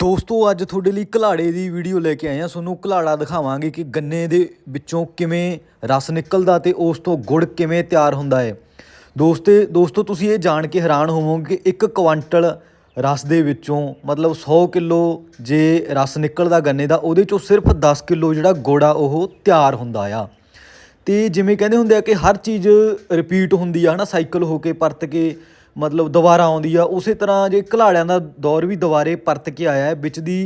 ਦੋਸਤੋ, ਅੱਜ ਤੁਹਾਡੇ ਲਈ ਘਲਾੜੇ ਦੀ ਵੀਡੀਓ ਲੈ ਕੇ ਆਏ ਹਾਂ। ਤੁਹਾਨੂੰ ਘਲਾੜਾ ਦਿਖਾਵਾਂਗੇ ਕਿ ਗੰਨੇ ਦੇ ਵਿੱਚੋਂ ਕਿਵੇਂ ਰਸ ਨਿਕਲਦਾ ਤੇ ਉਸ ਤੋਂ ਗੁੜ ਕਿਵੇਂ ਤਿਆਰ ਹੁੰਦਾ ਹੈ। ਦੋਸਤੇ, ਦੋਸਤੋ, ਤੁਸੀਂ ਇਹ ਜਾਣ ਕੇ ਹੈਰਾਨ ਹੋਵੋਗੇ ਕਿ ਇੱਕ ਕੁਆਂਟਲ ਰਸ ਦੇ ਵਿੱਚੋਂ ਮਤਲਬ 100 ਕਿਲੋ ਜੇ ਰਸ ਨਿਕਲਦਾ ਗੰਨੇ ਦਾ, ਉਹਦੇ ਚੋਂ ਸਿਰਫ 10 ਕਿਲੋ ਜਿਹੜਾ ਗੁੜ ਆ, ਉਹ ਤਿਆਰ ਹੁੰਦਾ ਆ। ਤੇ ਜਿਵੇਂ ਕਹਿੰਦੇ ਹੁੰਦੇ ਆ ਕਿ ਹਰ ਚੀਜ਼ ਰਿਪੀਟ ਹੁੰਦੀ ਆ, ਹਨਾ ਸਾਈਕਲ ਹੋ ਕੇ ਪਰਤ ਕੇ। ਮਤਲਬ ਦੁਬਾਰਾ ਆਉਂਦੀ ਆ ਉਸੇ ਤਰ੍ਹਾਂ ਜੇ ਘਲਾੜਿਆਂ ਦਾ ਦੌਰ ਵੀ ਦੁਬਾਰੇ ਪਰਤ ਕੇ ਆਇਆ ਹੈ ਵਿੱਚ ਦੀ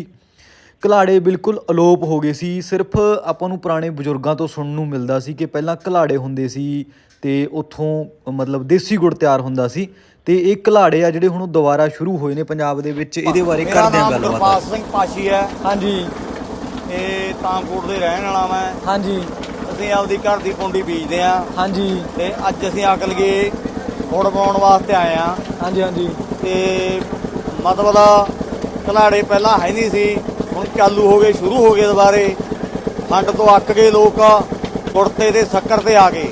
ਘਲਾੜੇ ਬਿਲਕੁਲ ਅਲੋਪ ਹੋ ਗਏ ਸੀ। ਸਿਰਫ ਆਪਾਂ ਨੂੰ ਪੁਰਾਣੇ ਬਜ਼ੁਰਗਾਂ ਤੋਂ ਸੁਣਨ ਨੂੰ ਮਿਲਦਾ ਸੀ ਕਿ ਪਹਿਲਾਂ ਘਲਾੜੇ ਹੁੰਦੇ ਸੀ ਤੇ ਉੱਥੋਂ ਮਤਲਬ ਦੇਸੀ ਗੁੜ ਤਿਆਰ ਹੁੰਦਾ ਸੀ ਤੇ ਇਹ ਘਲਾੜੇ ਆ ਜਿਹੜੇ ਹੁਣ ਦੁਬਾਰਾ ਸ਼ੁਰੂ ਹੋਏ ਨੇ ਪੰਜਾਬ ਦੇ ਵਿੱਚ। ਇਹਦੇ ਬਾਰੇ ਮੇਰਾ ਕਰਦੇ ਆ ਨਾਮ ਗੱਲਬਾਤ। ਗੁਰਪਾਲ ਸਿੰਘ ਪਾਸ਼ੀ ਹੈ। ਹਾਂਜੀ। ਤੇ ਤਾਮਕੋਟ ਦੇ ਰਹਿਣ ਵਾਲਾ ਮੈਂ। ਹਾਂਜੀ। ਅਸੀਂ ਆਪਦੀ ਘਰ ਦੀ ਪੁੰਡੀ ਬੀਜਦੇ ਆ ਹਾਂਜੀ। ਤੇ ਅੱਜ ਅਸੀਂ ਅਕਲ ਗਏ ਗੁੜ ਪਾਉਣ ਵਾਸਤੇ ਆਏ ਆ। ਹਾਂਜੀ ਹਾਂਜੀ। ਤੇ ਮਤਲਬ ਕਲਾੜੇ ਪਹਿਲਾਂ ਹੈ ਨਹੀਂ ਸੀ ਹੁਣ ਚਾਲੂ ਹੋ ਗਏ ਸ਼ੁਰੂ ਹੋ ਗਏ ਦੁਬਾਰੇ। ਖੰਡ ਤੋਂ ਅੱਕ ਗਏ ਲੋਕ ਗੁੜਤੇ ਤੇ ਸ਼ੱਕਰ ਤੇ ਆ ਗਏ।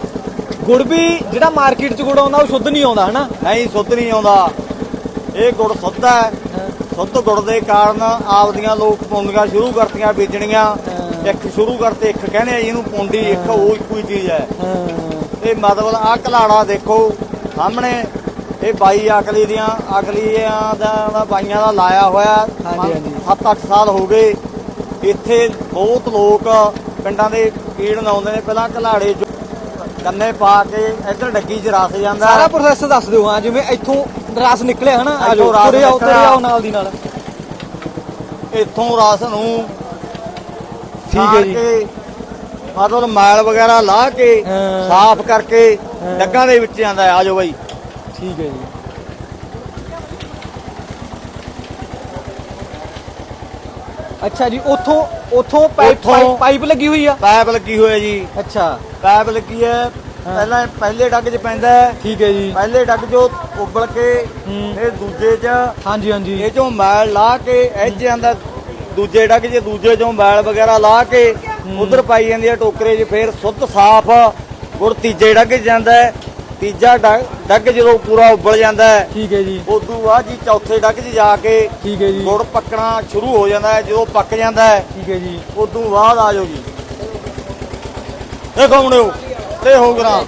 ਗੁੜ ਵੀ ਜਿਹੜਾ ਮਾਰਕੀਟ 'ਚ ਗੁੜ ਆਉਂਦਾ ਉਹ ਸ਼ੁੱਧ ਨਹੀਂ ਆਉਂਦਾ ਹਨਾ? ਨਹੀਂ ਸੁੱਧ ਨਹੀਂ ਆਉਂਦਾ। ਇਹ ਗੁੜ ਸੁੱਧ ਹੈ। ਸੁੱਧ ਗੁੜ ਦੇ ਕਾਰਨ ਆਪਦੀਆਂ ਲੋਕ ਪੁੰਡੀਆਂ ਸ਼ੁਰੂ ਕਰਤੀਆਂ ਵੇਚਣੀਆਂ ਇੱਕ ਸ਼ੁਰੂ ਕਰਤੇ ਇੱਕ ਕਹਿੰਦੇ ਆ ਇਹਨੂੰ ਪੁੰਡੀ ਇੱਕ ਉਹ ਇੱਕੋ ਹੀ ਚੀਜ਼ ਹੈ। ਤੇ ਮਤਲਬ ਆ ਕਲਾੜਾ ਦੇਖੋ ਸਾਹਮਣੇ ਇਹ ਬਾਈ ਅਕਲੀ ਦੀਆਂ ਅਕਲੀਆਂ ਦਾ ਬਾਈਆਂ ਦਾ ਲਾਇਆ ਹੋਇਆ ਹਾਂਜੀ, ਹਾਂਜੀ। 7-8 ਸਾਲ ਹੋ ਗਏ ਇੱਥੇ ਬਹੁਤ ਲੋਕ ਪਿੰਡਾਂ ਦੇ ਕੀੜ ਆਉਂਦੇ ਨੇ ਪਹਿਲਾਂ ਕਲਾੜੇ ਚ ਗੰਨੇ ਪਾ ਕੇ ਇੱਧਰ ਡੱਗੀ 'ਚ ਰਸ ਜਾਂਦਾ ਸਾਰਾ ਪ੍ਰੋਸੈਸ ਦੱਸ ਦਿਓ ਹਾਂ ਜਿਵੇਂ ਇੱਥੋਂ ਰਸ ਨਿਕਲਿਆ ਹਨਾ ਆ ਰਸ ਤੁਰੇ ਆਓ ਤੁਰੇ। ਆਓ ਨਾਲ ਦੀ ਨਾਲ ਇੱਥੋਂ ਰਸ ਨੂੰ ਠੀਕ ਹੈ ਜੀ। ਮਤਲਬ ਮੈਲ ਵਗੈਰਾ ਲਾ ਕੇ। ਸਾਫ਼ ਕਰਕੇ। ਡੱਗਾਂ ਦੇ ਵਿੱਚ ਜਾਂਦਾ ਆ ਜਾਓ ਬਾਈ। ਠੀਕ ਹੈ ਜੀ। ਅੱਛਾ ਜੀ ਉੱਥੋਂ ਉੱਥੋਂ ਪਾਈਪ ਉੱਥੋਂ- ਪਾਈਪ- ਪਾਈਪ ਲੱਗੀ ਹੋਈ ਆ? ਪੈਪ ਲੱਗੀ ਹੋਈ ਹੈ ਜੀ। ਅੱਛਾ। ਪੈਪ ਲੱਗੀ ਹੈ। ਪਹਿਲਾਂ ਪਹਿਲੇ ਡੱਗ 'ਚ ਪੈਂਦਾ ਹੈ। ਠੀਕ ਹੈ ਜੀ। ਪਹਿਲੇ ਡੱਗ 'ਚੋਂ ਉਬਲ ਕੇ ਹੂੰ। ਫਿਰ ਦੂਜੇ 'ਚ ਹਾਂਜੀ ਹਾਂਜੀ। ਇਹ 'ਚੋਂ ਮੈਲ ਲਾ ਕੇ ਇੱਜ ਜਾਂਦਾ ਦੂਜੇ ਡੱਗ 'ਚ ਦੂਜੇ 'ਚੋਂ ਮੈਲ ਵਗੈਰਾ ਲਾ ਕੇ ਉਧਰ ਪਾਈ ਜਾਂਦੀ ਹੈ ਟੋਕਰੇ 'ਚ ਫਿਰ ਸੁੱਧ ਸਾਫ਼ ਗੁੜ ਤੀਜੇ ਡੱਗ ਜਾਂਦਾ ਹੈ ਤੀਜਾ ਡੱਗ ਜਦੋਂ ਪੂਰਾ ਉਬਲ ਜਾਂਦਾ ਹੈ ਠੀਕ ਹੈ ਜੀ। ਉਦੋਂ ਬਾਅਦ ਜੀ ਚੌਥੇ ਡੱਗ 'ਚ ਜਾ ਕੇ ਠੀਕ ਹੈ ਜੀ। ਗੁੜ ਪੱਕਣਾ ਸ਼ੁਰੂ ਹੋ ਜਾਂਦਾ ਹੈ ਜਦੋਂ ਪੱਕ ਜਾਂਦਾ ਹੈ ਠੀਕ ਹੈ ਜੀ। ਉਦੋਂ ਬਾਅਦ ਆ ਜਾਓ ਜੀ। ਦੇਖੋ ਮੁੰਡਿਓ ਤੇ ਹੋ ਗਰਾ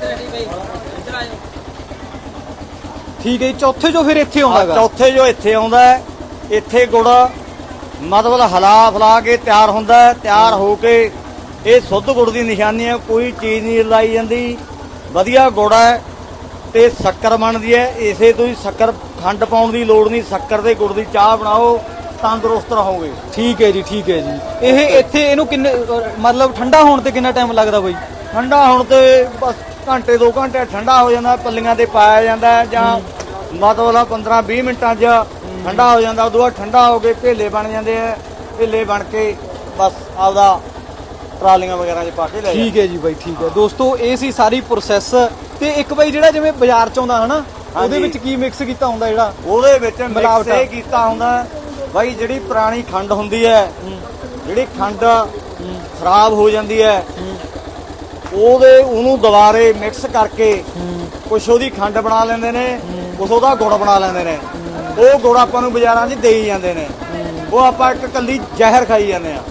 ਠੀਕ ਹੈ ਚੌਥੇ ਜੋ ਫਿਰ ਇੱਥੇ ਆਉਂਦਾ ਗਾ। ਚੌਥੇ ਜੋ ਇੱਥੇ ਆਉਂਦਾ ਹੈ ਇੱਥੇ ਗੁੜ ਮਤਲਬ ਹਲਾ ਫਲਾ ਕੇ ਤਿਆਰ ਹੁੰਦਾ ਹੈ ਤਿਆਰ ਹੋ ਕੇ ਇਹ ਸੁੱਧ ਗੁੜ ਦੀ ਨਿਸ਼ਾਨੀ ਹੈ ਕੋਈ ਚੀਜ਼ ਨਹੀਂ ਲਾਈ ਜਾਂਦੀ। ਵਧੀਆ ਗੁੜ ਹੈ ਤੇ ਸ਼ੱਕਰ ਬਣਦੀ ਹੈ। ਇਸੇ ਤੋਂ ਹੀ ਸ਼ੱਕਰ ਖੰਡ ਪਾਉਣ ਦੀ ਲੋੜ ਨਹੀਂ ਸ਼ੱਕਰ ਦੇ ਗੁੜ ਦੀ ਚਾਹ ਬਣਾਓ ਤੰਦਰੁਸਤ ਰਹੋਗੇ। ਠੀਕ ਹੈ ਜੀ ਠੀਕ ਹੈ ਜੀ। ਇਹ ਇੱਥੇ ਇਹਨੂੰ ਕਿੰਨੇ ਮਤਲਬ ਠੰਡਾ ਹੋਣ ਤੇ ਕਿੰਨਾ ਟਾਈਮ ਲੱਗਦਾ ਬਾਈ? ਠੰਡਾ ਹੁਣ ਤੇ ਬਸ ਘੰਟੇ 2 ਘੰਟੇ ਠੰਡਾ ਹੋ ਜਾਂਦਾ ਪੱਲੀਆਂ ਤੇ ਪਾਇਆ ਜਾਂਦਾ ਜਾਂ ਮਤਲਬ 15 20 ਮਿੰਟਾਂ 'ਚ ਠੰਡਾ ਹੋ ਜਾਂਦਾ ਉਦੋਂ ਬਾਅਦ ਠੰਡਾ ਹੋ ਕੇ ਭੇਲੇ ਬਣ ਜਾਂਦੇ ਆ ਭੇਲੇ ਬਣ ਕੇ ਬਸ ਆਪਦਾ ਟਰਾਲੀਆਂ ਵਗੈਰਾ 'ਚ ਪਾ ਕੇ ਲੈ ਜਾਂਦੇ ਠੀਕ ਹੈ ਜੀ ਬਾਈ ਠੀਕ ਹੈ ਦੋਸਤੋ ਇਹ ਸੀ ਸਾਰੀ ਪ੍ਰੋਸੈਸ ਤੇ ਇੱਕ ਬਾਈ ਜਿਹੜਾ ਜਿਵੇਂ ਬਾਜ਼ਾਰ ਚ ਆਉਂਦਾ ਹਨਾ ਉਹਦੇ। ਵਿੱਚ ਕੀ ਮਿਕਸ ਕੀਤਾ ਹੁੰਦਾ ਜਿਹੜਾ ਉਹਦੇ ਵਿੱਚ ਮਿਕਸ। ਇਹ ਕੀਤਾ ਹੁੰਦਾ ਬਾਈ ਜਿਹੜੀ ਪੁਰਾਣੀ ਖੰਡ ਹੁੰਦੀ ਹੈ ਜਿਹੜੀ ਖੰਡ ਖਰਾਬ ਹੋ ਜਾਂਦੀ ਹੈ ਉਹਦੇ ਉਹਨੂੰ ਦੁਬਾਰੇ ਮਿਕਸ ਕਰਕੇ ਕੁਛ ਉਹਦੀ ਖੰਡ ਬਣਾ ਲੈਂਦੇ ਨੇ ਕੁਛ ਉਹਦਾ ਗੁੜ ਬਣਾ ਲੈਂਦੇ ਨੇ ਉਹ ਗੁੜ ਆਪਾਂ ਨੂੰ ਬਾਜ਼ਾਰਾਂ 'ਚ ਦੇਈ ਜਾਂਦੇ ਨੇ ਉਹ ਆਪਾਂ ਇੱਕ ਕੱਲੀ ਜ਼ਹਿਰ ਖਾਈ ਜਾਂਦੇ ਆ